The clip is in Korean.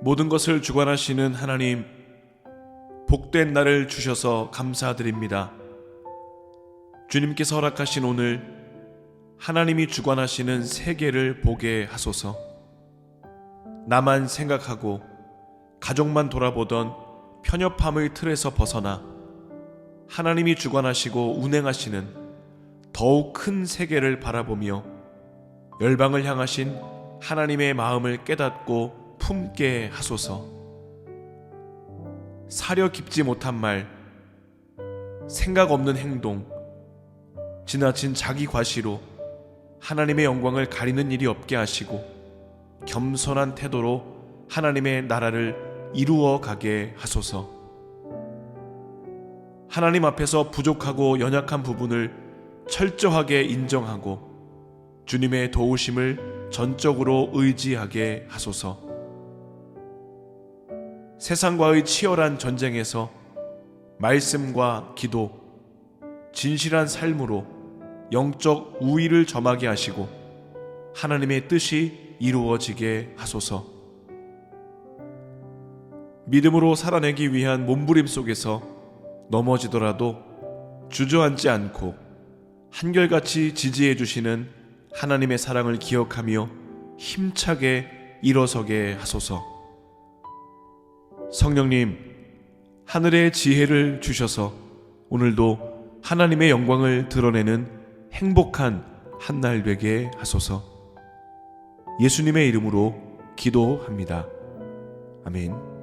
모든 것을 주관하시는 하나님, 복된 날을 주셔서 감사드립니다. 주님께서 허락하신 오늘 하나님이 주관하시는 세계를 보게 하소서. 나만 생각하고 가족만 돌아보던 편협함의 틀에서 벗어나 하나님이 주관하시고 운행하시는 더욱 큰 세계를 바라보며 열방을 향하신 하나님의 마음을 깨닫고 품게 하소서. 사려 깊지 못한 말, 생각 없는 행동, 지나친 자기 과시로 하나님의 영광을 가리는 일이 없게 하시고 겸손한 태도로 하나님의 나라를 이루어 가게 하소서. 하나님 앞에서 부족하고 연약한 부분을 철저하게 인정하고 주님의 도우심을 전적으로 의지하게 하소서. 세상과의 치열한 전쟁에서 말씀과 기도, 진실한 삶으로 영적 우위를 점하게 하시고 하나님의 뜻이 이루어지게 하소서. 믿음으로 살아내기 위한 몸부림 속에서 넘어지더라도 주저앉지 않고 한결같이 지지해 주시는 하나님의 사랑을 기억하며 힘차게 일어서게 하소서. 성령님, 하늘의 지혜를 주셔서 오늘도 하나님의 영광을 드러내는 행복한 한 날 되게 하소서. 예수님의 이름으로 기도합니다. 아멘.